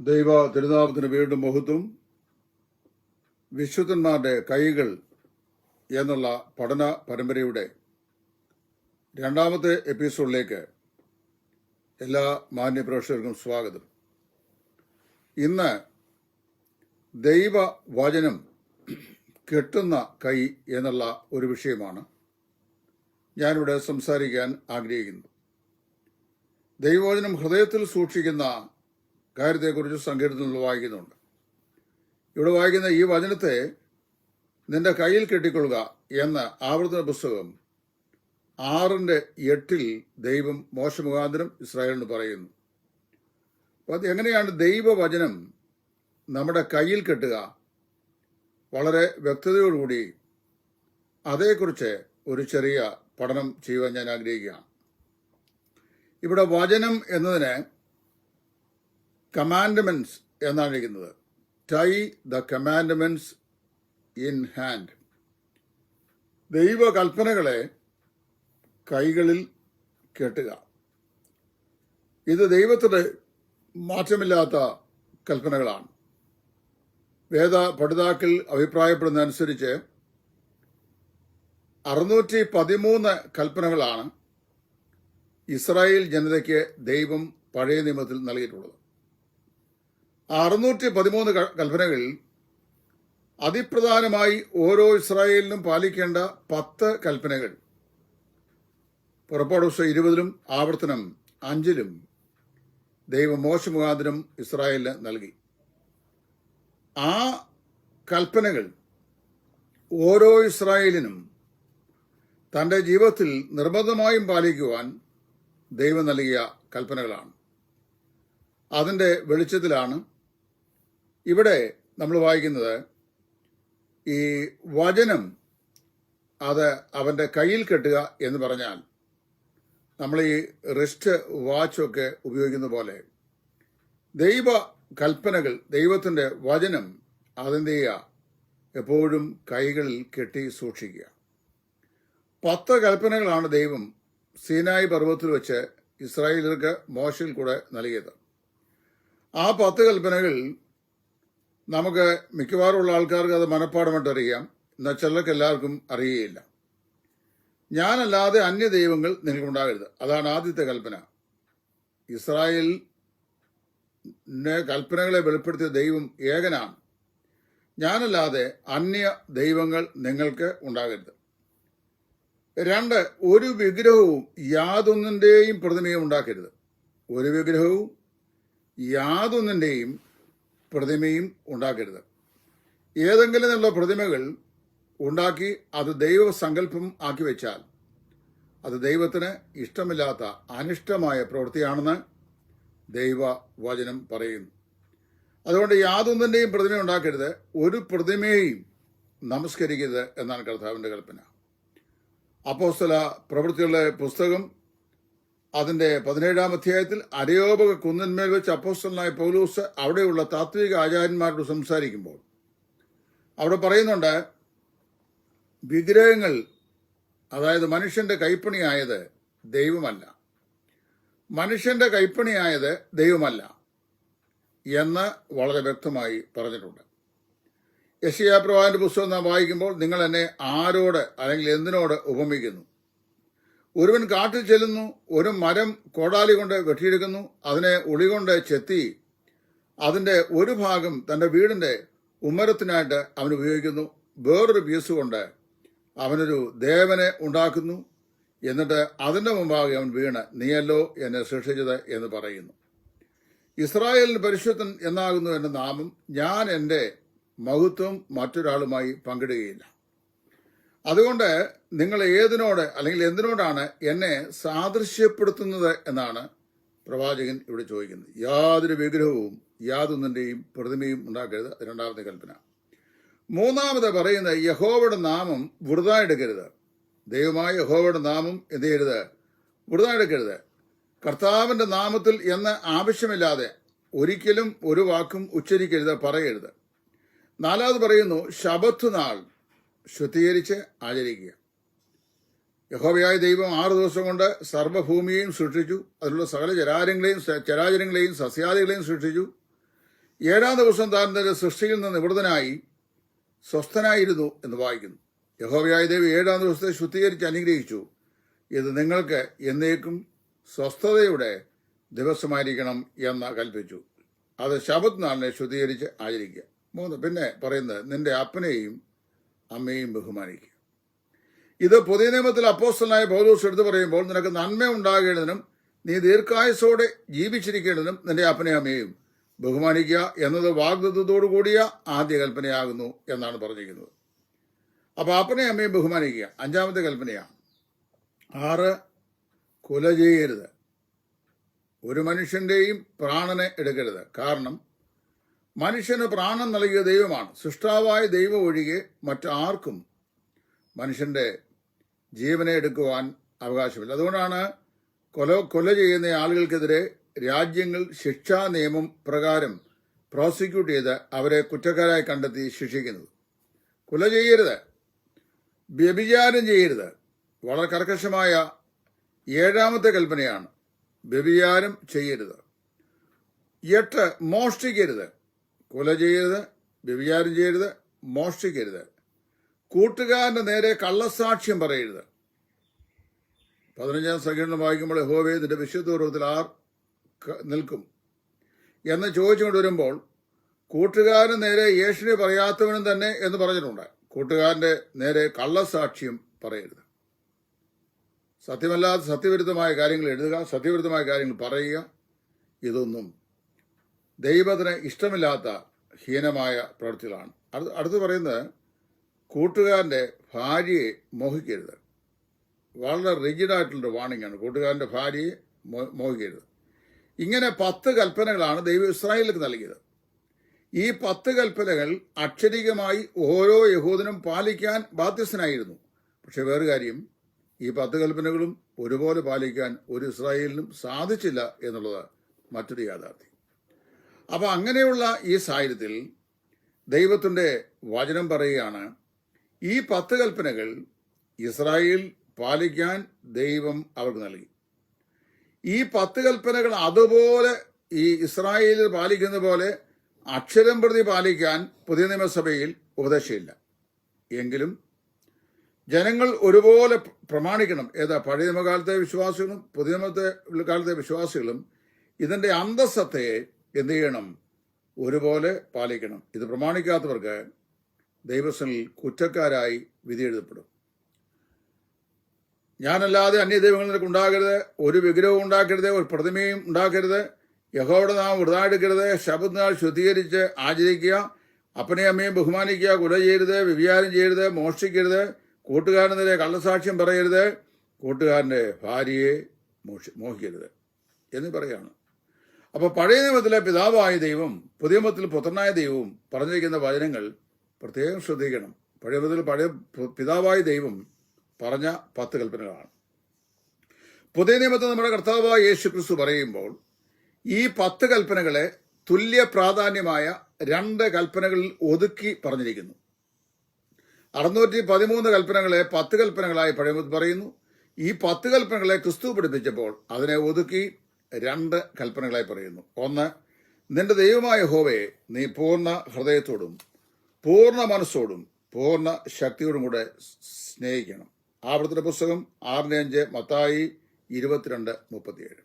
ദൈവ തിരുനാമത്തിന് വീണ്ടും മഹത്വം. വിശുദ്ധന്മാരുടെ കൈകൾ എന്നുള്ള പഠന പരമ്പരയുടെ രണ്ടാമത്തെ എപ്പിസോഡിലേക്ക് എല്ലാ മാന്യ പ്രേക്ഷകർക്കും സ്വാഗതം. ഇന്ന് ദൈവ വചനം കെട്ടുന്ന കൈ എന്നുള്ള ഒരു വിഷയമാണ് ഞാനിവിടെ സംസാരിക്കാൻ ആഗ്രഹിക്കുന്നത് ദൈവവചനം ഹൃദയത്തിൽ സൂക്ഷിക്കുന്ന കാര്യത്തെക്കുറിച്ച് സങ്കീർത്തനത്തിൽ വായിക്കുന്നുണ്ട്. ഇവിടെ വായിക്കുന്ന ഈ വചനത്തെ നിന്റെ കയ്യിൽ കെട്ടിക്കൊള്ളുക എന്ന ആവർത്തന പുസ്തകം ആറിന്റെ എട്ടിൽ ദൈവം മോശമുഖാന്തരം ഇസ്രായേലിന് പറയുന്നു. അപ്പോൾ അത് എങ്ങനെയാണ് ദൈവവചനം നമ്മുടെ കയ്യിൽ കെട്ടുക? വളരെ വ്യക്തതയോടുകൂടി അതേക്കുറിച്ച് ഒരു ചെറിയ പഠനം ചെയ്യുവാൻ ഞാൻ ആഗ്രഹിക്കുകയാണ്. ഇവിടെ വചനം എന്നതിന് കമാൻഡ്മെന്റ്സ് എന്നാണ് ഇരിക്കുന്നത്. Tie the commandments in hand ദൈവകൽപ്പനകളെ കൈകളിൽ കെട്ടുക. ഇത് ദൈവത്തിന്റെ മാറ്റമില്ലാത്ത കൽപ്പനകളാണ്. വേദ പഠിതാക്കൾ അഭിപ്രായപ്പെടുന്നതനുസരിച്ച് അറുന്നൂറ്റി പതിമൂന്ന് കൽപ്പനകളാണ് ഇസ്രായേൽ ജനതയ്ക്ക് ദൈവം പഴയ നിയമത്തിൽ നൽകിയിട്ടുള്ളത്. അറുന്നൂറ്റി പതിമൂന്ന് കൽപ്പനകളിൽ അതിപ്രധാനമായി ഓരോ ഇസ്രായേലിനും പാലിക്കേണ്ട പത്ത് കൽപ്പനകൾ. പുറപ്പാട് ദിവസം ഇരുപതിലും ആവർത്തനം അഞ്ചിലും ദൈവം മോശമുഖാന്തരം ഇസ്രായേലിന് നൽകി. ആ കൽപ്പനകൾ ഓരോ ഇസ്രായേലിനും തന്റെ ജീവിതത്തിൽ നിർബന്ധമായും പാലിക്കുവാൻ ദൈവം നൽകിയ കൽപ്പനകളാണ്. അതിന്റെ വെളിച്ചത്തിലാണ് ഇവിടെ നമ്മൾ വായിക്കുന്നത് ഈ വചനം അത് അവന്റെ കയ്യിൽ കെട്ടുക എന്ന് പറഞ്ഞാൽ നമ്മൾ ഈ റിസ്റ്റ് വാച്ചൊക്കെ ഉപയോഗിക്കുന്ന പോലെ ദൈവ കൽപ്പനകൾ ദൈവത്തിന്റെ വചനം അതെന്ത് ചെയ്യുക? എപ്പോഴും കൈകളിൽ കെട്ടി സൂക്ഷിക്കുക. പത്ത് കൽപ്പനകളാണ് ദൈവം സീനായി പർവതത്തിൽ വെച്ച് ഇസ്രായേലർക്ക് മോശയിൽ കൂടെ നൽകിയത്. ആ പത്ത് കൽപ്പനകൾ നമുക്ക് മിക്കവാറുമുള്ള ആൾക്കാർക്ക് അത് മനഃപ്പാടമായിട്ട് അറിയാം. എന്നാൽ ചിലർക്ക് എല്ലാവർക്കും അറിയുകയില്ല ഞാനല്ലാതെ അന്യ ദൈവങ്ങൾ നിനക്കുണ്ടാകരുത്. അതാണ് ആദ്യത്തെ കൽപ്പന. ഇസ്രായേൽ കൽപ്പനകളെ വെളിപ്പെടുത്തിയ ദൈവം ഏകനാണ്. ഞാനല്ലാതെ അന്യ ദൈവങ്ങൾ നിങ്ങൾക്ക് ഉണ്ടാകരുത്. രണ്ട് ഒരു വിഗ്രഹവും യാതൊന്നിന്റെയും പ്രതിമയും ഉണ്ടാക്കരുത്. ഒരു വിഗ്രഹവും യാതൊന്നിന്റെയും പ്രതിമയും ഉണ്ടാക്കരുത്. ഏതെങ്കിലും ഉള്ള പ്രതിമകൾ ഉണ്ടാക്കി അത് ദൈവസങ്കല്പം ആക്കി വെച്ചാൽ അത് ദൈവത്തിന് ഇഷ്ടമില്ലാത്ത അനിഷ്ടമായ പ്രവൃത്തിയാണെന്ന് ദൈവവചനം പറയുന്നു. അതുകൊണ്ട് യാതൊന്നിന്റെയും പ്രതിമ ഉണ്ടാക്കരുത്. ഒരു പ്രതിമയെയും നമസ്കരിക്കരുത് എന്നാണ് കർത്താവിന്റെ കൽപ്പന. അപ്പോസ്തല പ്രവൃത്തികളുടെ പുസ്തകം അതിന്റെ പതിനേഴാം അധ്യായത്തിൽ അരയോപക കുന്നന്മേൽ വെച്ച് അപ്പോസ്റ്റലായ പൗലൂസ് അവിടെയുള്ള താത്വിക ആചാര്യന്മാരോട് സംസാരിക്കുമ്പോൾ അവിടെ പറയുന്നുണ്ട് വിഗ്രഹങ്ങൾ അതായത് മനുഷ്യന്റെ കൈപ്പണിയായത് ദൈവമല്ല. മനുഷ്യന്റെ കൈപ്പണിയായത് ദൈവമല്ല എന്ന് വളരെ വ്യക്തമായി പറഞ്ഞിട്ടുണ്ട്. യശയാപ്രവാന്റെ പുസ്തകം നാം വായിക്കുമ്പോൾ നിങ്ങൾ എന്നെ ആരോട് അല്ലെങ്കിൽ എന്തിനോട് ഉപമിക്കുന്നു? ഒരുവൻ കാട്ടിൽ ചെല്ലുന്നു ഒരു മരം കോടാലി കൊണ്ട് വെട്ടിയെടുക്കുന്നു അതിനെ ഉളികൊണ്ട് ചെത്തി അതിന്റെ ഒരു ഭാഗം തന്റെ വീടിന്റെ ഉമ്മരത്തിനായിട്ട് അവൻ ഉപയോഗിക്കുന്നു. വേറൊരു പീസ് കൊണ്ട് അവനൊരു ദേവനെ ഉണ്ടാക്കുന്നു. എന്നിട്ട് അതിന്റെ മുമ്പാകെ അവൻ വീണ് നീയല്ലോ എന്നെ സൃഷ്ടിച്ചത് എന്ന് പറയുന്നു. ഇസ്രായേലിന് പരിശുദ്ധൻ എന്നാകുന്നു എന്റെ നാമം ഞാൻ എന്റെ മഹത്വം മറ്റൊരാളുമായി പങ്കിടുകയില്ല. അതുകൊണ്ട് നിങ്ങൾ ഏതിനോട് അല്ലെങ്കിൽ എന്തിനോടാണ് എന്നെ സാദൃശ്യപ്പെടുത്തുന്നത് എന്നാണ് പ്രവാചകൻ ഇവിടെ ചോദിക്കുന്നത്. യാതൊരു വിഗ്രഹവും യാതൊന്നിന്റെയും പ്രതിമയും ഉണ്ടാക്കരുത്. രണ്ടാമത്തെ കൽപ്പന. മൂന്നാമത് പറയുന്നത് യഹോവയുടെ നാമം വൃതായെടുക്കരുത് ദൈവമായ യഹോവയുടെ നാമം എന്ത് ചെയ്യരുത്? വൃതായെടുക്കരുത് കർത്താവിന്റെ നാമത്തിൽ എന്ന് ആവശ്യമില്ലാതെ ഒരിക്കലും ഒരു വാക്കും ഉച്ചരിക്കരുത് പറയരുത്. നാലാമത് പറയുന്നു ശബത്ത് നാൾ. ശുദ്ധീകരിച്ച് ആചരിക്കുക. യഹോബയായ ദൈവം ആറു ദിവസം കൊണ്ട് സർവഭൂമിയെയും സൃഷ്ടിച്ചു. അതിലുള്ള സകല ചരാരങ്ങളെയും ചരാചരങ്ങളെയും സസ്യാദികളെയും സൃഷ്ടിച്ചു. ഏഴാം ദിവസം താൻ തന്റെ സൃഷ്ടിയിൽ നിന്ന് നിവൃതനായി സ്വസ്ഥനായിരുന്നു എന്ന് വായിക്കുന്നു. യഹോവയായ ദൈവം ഏഴാം ദിവസത്തെ ശുദ്ധീകരിച്ച് അനുഗ്രഹിച്ചു. ഇത് നിങ്ങൾക്ക് എന്നേക്കും സ്വസ്ഥതയുടെ ദിവസമായിരിക്കണം എന്ന് കൽപ്പിച്ചു. അത് ശബത് നാളിനെ ശുദ്ധീകരിച്ച് ആചരിക്കുക. മൂന്ന് പിന്നെ പറയുന്നത് നിന്റെ അപ്പനെയും അമ്മയെയും ബഹുമാനിക്കുക ഇത് പുതിയ നിയമത്തിൽ അപ്പോസ്റ്റലായ പൗലോസ് എടുത്തു പറയുമ്പോൾ നിനക്ക് നന്മ ഉണ്ടാകേണ്ടതിനും നീ ദീർഘായുസോടെ ജീവിച്ചിരിക്കേണ്ടതിനും നിന്റെ അപ്പനെ അമ്മയും ബഹുമാനിക്കുക എന്നത് വാഗ്ദത്വത്തോടു കൂടിയ ആദ്യ കൽപ്പനയാകുന്നു എന്നാണ് പറഞ്ഞിരിക്കുന്നത്. അപ്പോൾ അപ്പനെ അമ്മയും ബഹുമാനിക്കുക. അഞ്ചാമത്തെ കൽപ്പനയാണ്. ആറ് കൊല ചെയ്യരുത്. ഒരു മനുഷ്യന്റെയും പ്രാണനെ എടുക്കരുത്. കാരണം മനുഷ്യന് പ്രാണൻ നൽകിയ ദൈവമാണ്. സൃഷ്ടാവായ ദൈവം ഒഴികെ മറ്റാർക്കും മനുഷ്യന്റെ ജീവനെ എടുക്കുവാൻ അവകാശമില്ല. അതുകൊണ്ടാണ് കൊല കൊല ചെയ്യുന്ന ആളുകൾക്കെതിരെ രാജ്യങ്ങൾ ശിക്ഷാ നിയമം പ്രകാരം പ്രോസിക്യൂട്ട് ചെയ്ത് അവരെ കുറ്റക്കാരായി കണ്ടെത്തി ശിക്ഷിക്കുന്നത്. കൊല ചെയ്യരുത്. വ്യഭിചാരം ചെയ്യരുത്. വളരെ കർക്കശമായ ഏഴാമത്തെ കൽപ്പനയാണ് വ്യഭിചാരം ചെയ്യരുത്. എട്ട് മോഷ്ടിക്കരുത്. കൊല ചെയ്യരുത് വ്യഭിചാരം ചെയ്യരുത് മോഷ്ടിക്കരുത്. കൂട്ടുകാരന്റെ നേരെ കള്ളസാക്ഷ്യം പറയരുത്. പതിനഞ്ചാം സംഖ്യണം വായിക്കുമ്പോൾ ഹോവേ നിന്റെ വിശുദ്ധപൂർവത്തിൽ ആർ നിൽക്കും? എന്ന് ചോദിച്ചുകൊണ്ട് വരുമ്പോൾ കൂട്ടുകാരന് നേരെ യേശുവിനെ പറയാത്തവനും തന്നെ എന്ന് പറഞ്ഞിട്ടുണ്ട്. കൂട്ടുകാരന്റെ നേരെ കള്ളസാക്ഷ്യം പറയരുത്. സത്യമല്ലാത്ത സത്യവിരുദ്ധമായ കാര്യങ്ങൾ എഴുതുക സത്യവിരുദ്ധമായ കാര്യങ്ങൾ പറയുക ഇതൊന്നും ദൈവത്തിന് ഇഷ്ടമില്ലാത്ത ഹീനമായ പ്രവൃത്തികളാണ്. അടുത്ത് പറയുന്നത് കൂട്ടുകാരന്റെ ഭാര്യയെ മോഹിക്കരുത്. വളരെ റിജിഡായിട്ടുള്ളൊരു വാണിംഗ് ആണ്. കൂട്ടുകാരന്റെ ഭാര്യയെ മോഹിക്കരുത്. ഇങ്ങനെ പത്ത് കൽപ്പനകളാണ് ദൈവം ഇസ്രായേലിലേക്ക് നൽകിയത്. ഈ പത്ത് കൽപ്പനകൾ അക്ഷരികമായി ഓരോ യഹൂദനും പാലിക്കാൻ ബാധ്യസ്ഥനായിരുന്നു. പക്ഷെ വേറെ കാര്യം ഈ പത്ത് കൽപ്പനകളും ഒരുപോലെ പാലിക്കാൻ ഒരു ഇസ്രായേലിനും സാധിച്ചില്ല എന്നുള്ളത് മറ്റൊരു യാഥാർത്ഥ്യം. അപ്പൊ അങ്ങനെയുള്ള ഈ സാഹചര്യത്തിൽ ദൈവത്തിന്റെ വചനം പറയുകയാണ് ഈ പത്ത് കൽപ്പനകൾ ഇസ്രായേൽ പാലിക്കാൻ ദൈവം അവർക്ക് നൽകി. ഈ പത്ത് കൽപ്പനകൾ അതുപോലെ ഈ ഇസ്രായേലിൽ പാലിക്കുന്ന പോലെ അക്ഷരം പ്രതി പാലിക്കാൻ പുതിയ നിയമസഭയിൽ ഉപദേശമില്ല. എങ്കിലും ജനങ്ങൾ ഒരുപോലെ പ്രമാണിക്കണം. ഏതാ പഴയ നിയമകാലത്തെ വിശ്വാസികളും പുതിയ നിയമത്തെ കാലത്തെ വിശ്വാസികളും ഇതിന്റെ അന്തസ്സത്തെ എന്ത് ചെയ്യണം? ഒരുപോലെ പാലിക്കണം. ഇത് പ്രമാണിക്കാത്തവർക്ക് ദൈവസ്ഥനിൽ കുറ്റക്കാരായി വിധി എഴുതപ്പെടും. ഞാനല്ലാതെ അന്യദൈവങ്ങൾ നിനക്ക് ഉണ്ടാകരുത് ഒരു വിഗ്രഹവും ഉണ്ടാക്കരുത് ഒരു പ്രതിമയും ഉണ്ടാക്കരുത്. യഹോയുടെ നാം വൃതാടുക്കരുത് ശബദ്നാൾ ശുദ്ധീകരിച്ച് ആചരിക്കുക അപ്പനെയും അമ്മയും ബഹുമാനിക്കുക കുല ചെയ്യരുത് വ്യഭിചാരം ചെയ്യരുത് മോഷ്ടിക്കരുത് കൂട്ടുകാരനെതിരെ കള്ളസാക്ഷ്യം പറയരുത് കൂട്ടുകാരന്റെ ഭാര്യയെ മോഷി മോഹിക്കരുത് എന്ന് പറയാണ് അപ്പൊ പഴയ നിയമത്തിലെ പിതാവായ ദൈവം പുതിയ നിയമത്തിൽ പുത്രനായ ദൈവവും പറഞ്ഞിരിക്കുന്ന വചനങ്ങൾ പ്രത്യേകം ശ്രദ്ധിക്കണം. പഴയ നിയമത്തിൽ പഴയ പിതാവായ ദൈവം പറഞ്ഞ പത്ത് കൽപ്പനകളാണ്. പുതിയ നിയമത്തിൽ നമ്മുടെ കർത്താവായ യേശു ക്രിസ്തു പറയുമ്പോൾ ഈ പത്ത് കൽപ്പനകളെ തുല്യ പ്രാധാന്യമായ രണ്ട് കൽപ്പനകളിൽ ഒതുക്കി പറഞ്ഞിരിക്കുന്നു. അറുന്നൂറ്റി പതിമൂന്ന് കൽപ്പനകളെ പത്ത് കൽപ്പനകളായി പഴയ പറയുന്നു. ഈ പത്ത് കൽപ്പനകളെ ക്രിസ്തു പഠിപ്പിച്ചപ്പോൾ അതിനെ ഒതുക്കി രണ്ട് കൽപ്പനകളായി പറയുന്നു. ഒന്ന് നിന്റെ ദൈവമായ ഹോവയെ നീ പൂർണ ഹൃദയത്തോടും പൂർണ മനസ്സോടും പൂർണ ശക്തിയോടും കൂടെ സ്നേഹിക്കണം. ആവർത്തന പുസ്തകം ആറിന് അഞ്ച് മത്തായി ഇരുപത്തിരണ്ട് മുപ്പത്തിയേഴ്.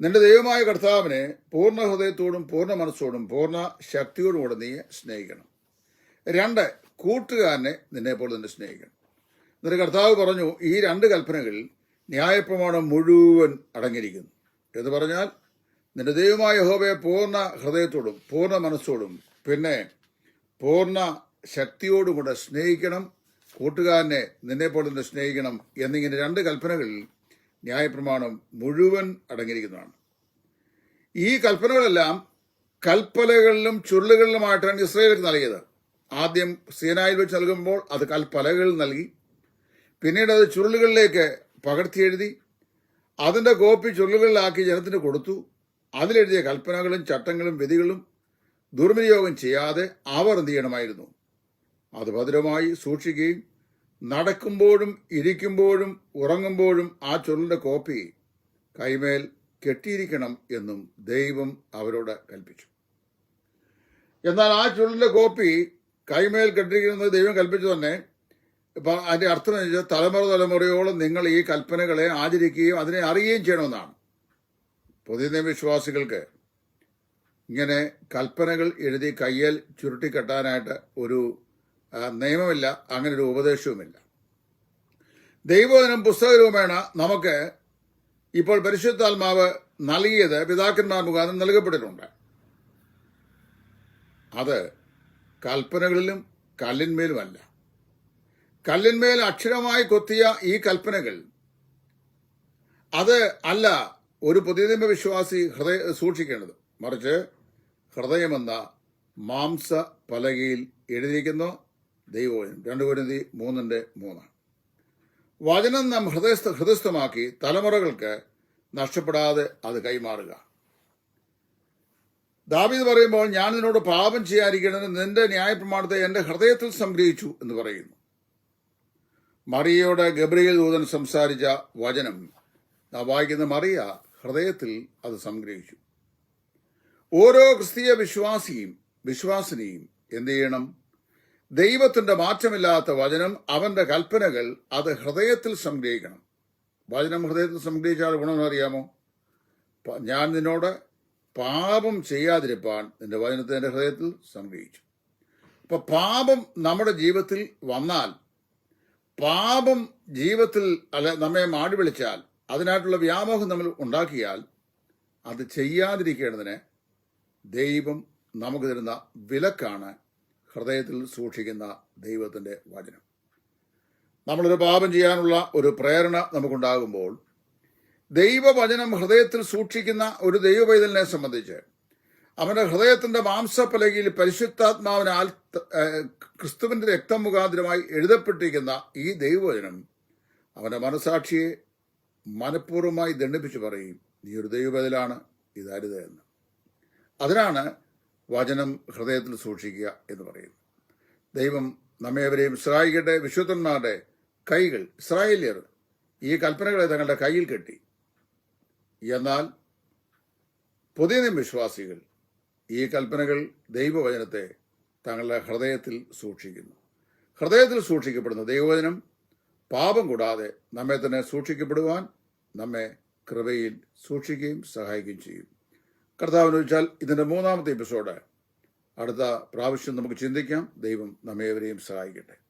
നിന്റെ ദൈവമായ കർത്താവിനെ പൂർണ ഹൃദയത്തോടും പൂർണ മനസ്സോടും പൂർണ ശക്തിയോടും കൂടെ നീ സ്നേഹിക്കണം. രണ്ട് കൂട്ടുകാരനെ നിന്നെ പോലെ തന്നെ സ്നേഹിക്കണം. എന്നിട്ട് കർത്താവ് പറഞ്ഞു ഈ രണ്ട് കൽപ്പനകളിൽ ന്യായപ്രമാണം മുഴുവൻ അടങ്ങിയിരിക്കുന്നു. എന്ന് പറഞ്ഞാൽ നിന്റെ ദൈവമായ ഹോബയെ പൂർണ ഹൃദയത്തോടും പൂർണ മനസ്സോടും പിന്നെ പൂർണ ശക്തിയോടും കൂടെ സ്നേഹിക്കണം കൂട്ടുകാരനെ നിന്നെ പോലെ തന്നെ സ്നേഹിക്കണം എന്നിങ്ങനെ രണ്ട് കൽപ്പനകളിൽ ന്യായപ്രമാണം മുഴുവൻ അടങ്ങിയിരിക്കുന്നതാണ്. ഈ കൽപ്പനകളെല്ലാം കൽപ്പലകളിലും ചുരുളുകളിലുമായിട്ടാണ് ഇസ്രയേലിക്ക് നൽകിയത്. ആദ്യം സീനായിൽ വെച്ച് നൽകുമ്പോൾ അത് കൽപ്പലകളിൽ നൽകി പിന്നീട് അത് ചുരുളുകളിലേക്ക് പകർത്തി അതിന്റെ കോപ്പി ചുള്ളുകളിലാക്കി ജനത്തിന് കൊടുത്തു. അതിലെഴുതിയ കൽപ്പനകളും ചട്ടങ്ങളും വിധികളും ദുർവിനിയോഗം ചെയ്യാതെ അവർ എന്ത് ചെയ്യണമായിരുന്നു? അത് ഭദ്രമായി സൂക്ഷിക്കുകയും നടക്കുമ്പോഴും ഇരിക്കുമ്പോഴും ഉറങ്ങുമ്പോഴും ആ ചുരുളിന്റെ കോപ്പി കൈമേൽ കെട്ടിയിരിക്കണം എന്നും ദൈവം അവരോട് കൽപ്പിച്ചു. എന്നാൽ ആ ചുരുളിന്റെ കോപ്പി കൈമേൽ കെട്ടിയിരിക്കുന്നത് ദൈവം കൽപ്പിച്ചു തന്നെ. ഇപ്പൊ അതിന്റെ അർത്ഥം എന്ന് വെച്ചാൽ തലമുറ തലമുറയോളം നിങ്ങൾ ഈ കൽപ്പനകളെ ആചരിക്കുകയും അതിനെ അറിയുകയും ചെയ്യണമെന്നാണ്. പുതിയ വിശ്വാസികൾക്ക് ഇങ്ങനെ കൽപ്പനകൾ എഴുതി കയ്യൽ ചുരുട്ടിക്കെട്ടാനായിട്ട് ഒരു നിയമമില്ല അങ്ങനെ ഒരു ഉപദേശവുമില്ല. ദൈവോദനം പുസ്തകരൂപേണ നമുക്ക് ഇപ്പോൾ പരിശുദ്ധാത്മാവ് നൽകിയത് പിതാക്കന്മാർ മുഖാന്തരം നൽകപ്പെട്ടിട്ടുണ്ട്. അത് കൽപ്പനകളിലും കല്ലിന്മേലുമല്ല. കല്ലിന്മേൽ അക്ഷരമായി കൊത്തിയ ഈ കൽപ്പനകൾ അത് അല്ല ഒരു പുതിയതിമ വിശ്വാസി ഹൃദയ സൂക്ഷിക്കേണ്ടത്. മറിച്ച് ഹൃദയമെന്ന മാംസ പലകയിൽ എഴുതിയിരിക്കുന്നു ദൈവവചനം. രണ്ട് കുരുതി മൂന്നിന്റെ മൂന്ന് വചനം നാം ഹൃദയസ്ഥ ഹൃദയസ്ഥമാക്കി തലമുറകൾക്ക് നഷ്ടപ്പെടാതെ അത് കൈമാറുക. ദാവീദ് പറയുമ്പോൾ ഞാൻ നിന്നോട് പാപം ചെയ്യാതിരിക്കണമെന്ന് നിന്റെ ന്യായപ്രമാണത്തെ എന്റെ ഹൃദയത്തിൽ സംഗ്രഹിച്ചു എന്ന് പറയുന്നു. മറിയയോട് ഗബ്രിയേൽ ദൂതൻ സംസാരിച്ച വചനം വായിക്കുന്ന മറിയ ഹൃദയത്തിൽ അത് സംഗ്രഹിച്ചു. ഓരോ ക്രിസ്തീയ വിശ്വാസിയും വിശ്വാസിനിയും എന്ത് ചെയ്യണം? ദൈവത്തിന്റെ മാറ്റമില്ലാത്ത വചനം അവന്റെ കൽപ്പനകൾ അത് ഹൃദയത്തിൽ സംഗ്രഹിക്കണം. വചനം ഹൃദയത്തിൽ സംഗ്രഹിച്ചാൽ ഗുണമെന്ന് അറിയാമോ? ഞാൻ നിന്നോട് പാപം ചെയ്യാതിരിപ്പാൻ നിന്റെ വചനത്തെ എന്റെ ഹൃദയത്തിൽ സംഗ്രഹിച്ചു. അപ്പൊ പാപം നമ്മുടെ ജീവിതത്തിൽ വന്നാൽ പാപം ജീവിതത്തിൽ അല്ല നമ്മെ മാടി വിളിച്ചാൽ അതിനായിട്ടുള്ള വ്യാമോഹം നമ്മൾ ഉണ്ടാക്കിയാൽ അത് ചെയ്യാതിരിക്കേണ്ടതിന് ദൈവം നമുക്ക് തരുന്ന വിലക്കാണ് ഹൃദയത്തിൽ സൂക്ഷിക്കുന്ന ദൈവത്തിന്റെ വചനം. നമ്മളൊരു പാപം ചെയ്യാനുള്ള ഒരു പ്രേരണ നമുക്കുണ്ടാകുമ്പോൾ ദൈവവചനം ഹൃദയത്തിൽ സൂക്ഷിക്കുന്ന ഒരു ദൈവപൈതലിനെ സംബന്ധിച്ച് അവന്റെ ഹൃദയത്തിന്റെ മാംസപ്പലകയിൽ പരിശുദ്ധാത്മാവിനാൽ ത- ക്രിസ്തുവിന്റെ രക്തം മുഖാന്തരമായി എഴുതപ്പെട്ടിരിക്കുന്ന ഈ ദൈവവചനം അവന്റെ മനസാക്ഷിയെ മനഃപൂർവമായി ദണ്ഡിപ്പിച്ചു പറയും നീ ഒരു ദൈവബദലാണ് ഇതരുത് എന്ന്. അതിനാണ് വചനം ഹൃദയത്തിൽ സൂക്ഷിക്കുക എന്ന് പറയുന്നത്. ദൈവം നമ്മേവരെയും ഇസ്രായികളുടെ വിശുദ്ധന്മാരുടെ കൈകൾ ഇസ്രായേലിയർ ഈ കൽപ്പനകളെ തങ്ങളുടെ കയ്യിൽ കെട്ടി. എന്നാൽ പുതിയ വിശ്വാസികൾ ഈ കൽപ്പനകൾ ദൈവവചനത്തെ തങ്ങളുടെ ഹൃദയത്തിൽ സൂക്ഷിക്കുന്നു. ഹൃദയത്തിൽ സൂക്ഷിക്കപ്പെടുന്ന ദൈവവചനം പാപം കൂടാതെ നമ്മെ തന്നെ സൂക്ഷിക്കപ്പെടുവാൻ നമ്മെ കൃപയിൽ സൂക്ഷിക്കുകയും സഹായിക്കുകയും ചെയ്യും. കർത്താവിന് വെച്ചാൽ ഇതിന്റെ മൂന്നാമത്തെ എപ്പിസോഡ് അടുത്ത പ്രാവശ്യം നമുക്ക് ചിന്തിക്കാം. ദൈവം നമ്മേവരെയും സഹായിക്കട്ടെ.